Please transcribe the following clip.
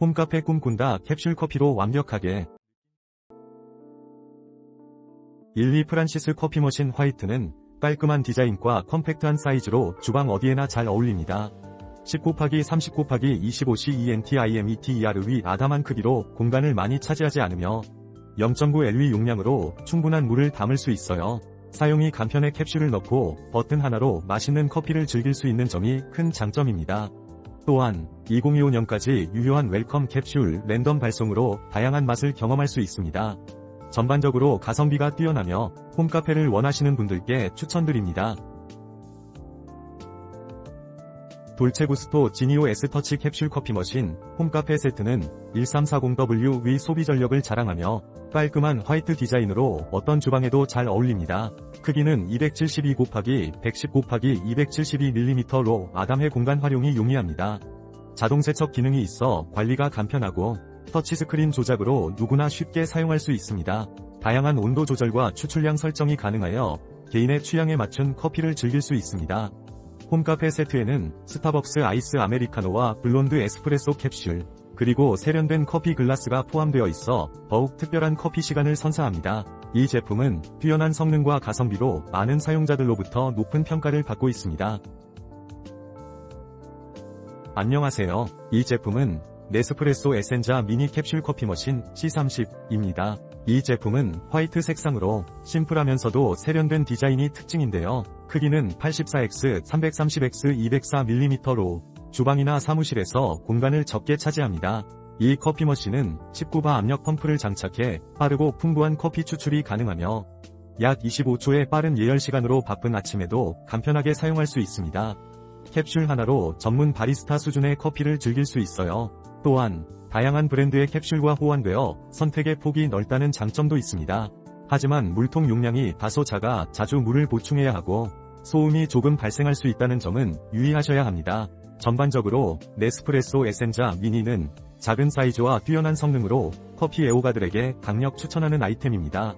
홈카페 꿈꾼다 캡슐 커피로 완벽하게 12 프란시스 커피 머신 화이트는 깔끔한 디자인과 컴팩트한 사이즈로 주방 어디에나 잘 어울립니다. 10 곱하기 30 곱하기 25C ENTIMETER 위 아담한 크기로 공간을 많이 차지하지 않으며 0.9 LV 용량으로 충분한 물을 담을 수 있어요. 사용이 간편해 캡슐을 넣고 버튼 하나로 맛있는 커피를 즐길 수 있는 점이 큰 장점입니다. 또한 2025년까지 유효한 웰컴 캡슐 랜덤 발송으로 다양한 맛을 경험할 수 있습니다. 전반적으로 가성비가 뛰어나며 홈카페를 원하시는 분들께 추천드립니다. 돌체구스토 지니오 S터치 캡슐 커피 머신 홈카페 세트는 1340W 위 소비 전력을 자랑하며 깔끔한 화이트 디자인으로 어떤 주방에도 잘 어울립니다. 크기는 272 곱하기 110 곱하기 272mm로 아담해 공간 활용이 용이합니다. 자동 세척 기능이 있어 관리가 간편하고 터치스크린 조작으로 누구나 쉽게 사용할 수 있습니다. 다양한 온도 조절과 추출량 설정이 가능하여 개인의 취향에 맞춘 커피를 즐길 수 있습니다. 홈카페 세트에는 스타벅스 아이스 아메리카노와 블론드 에스프레소 캡슐, 그리고 세련된 커피 글라스가 포함되어 있어 더욱 특별한 커피 시간을 선사합니다. 이 제품은 뛰어난 성능과 가성비로 많은 사용자들로부터 높은 평가를 받고 있습니다. 안녕하세요. 이 제품은 네스프레소 에센자 미니 캡슐 커피 머신 C30입니다. 이 제품은 화이트 색상으로 심플하면서도 세련된 디자인이 특징인데요. 크기는 84X, 330X, 204mm로 주방이나 사무실에서 공간을 적게 차지합니다. 이 커피 머신은 19바 압력 펌프를 장착해 빠르고 풍부한 커피 추출이 가능하며 약 25초의 빠른 예열 시간으로 바쁜 아침에도 간편하게 사용할 수 있습니다. 캡슐 하나로 전문 바리스타 수준의 커피를 즐길 수 있어요. 또한 다양한 브랜드의 캡슐과 호환되어 선택의 폭이 넓다는 장점도 있습니다. 하지만 물통 용량이 다소 작아 자주 물을 보충해야 하고 소음이 조금 발생할 수 있다는 점은 유의하셔야 합니다. 전반적으로 네스프레소 에센자 미니는 작은 사이즈와 뛰어난 성능으로 커피 애호가들에게 강력 추천하는 아이템입니다.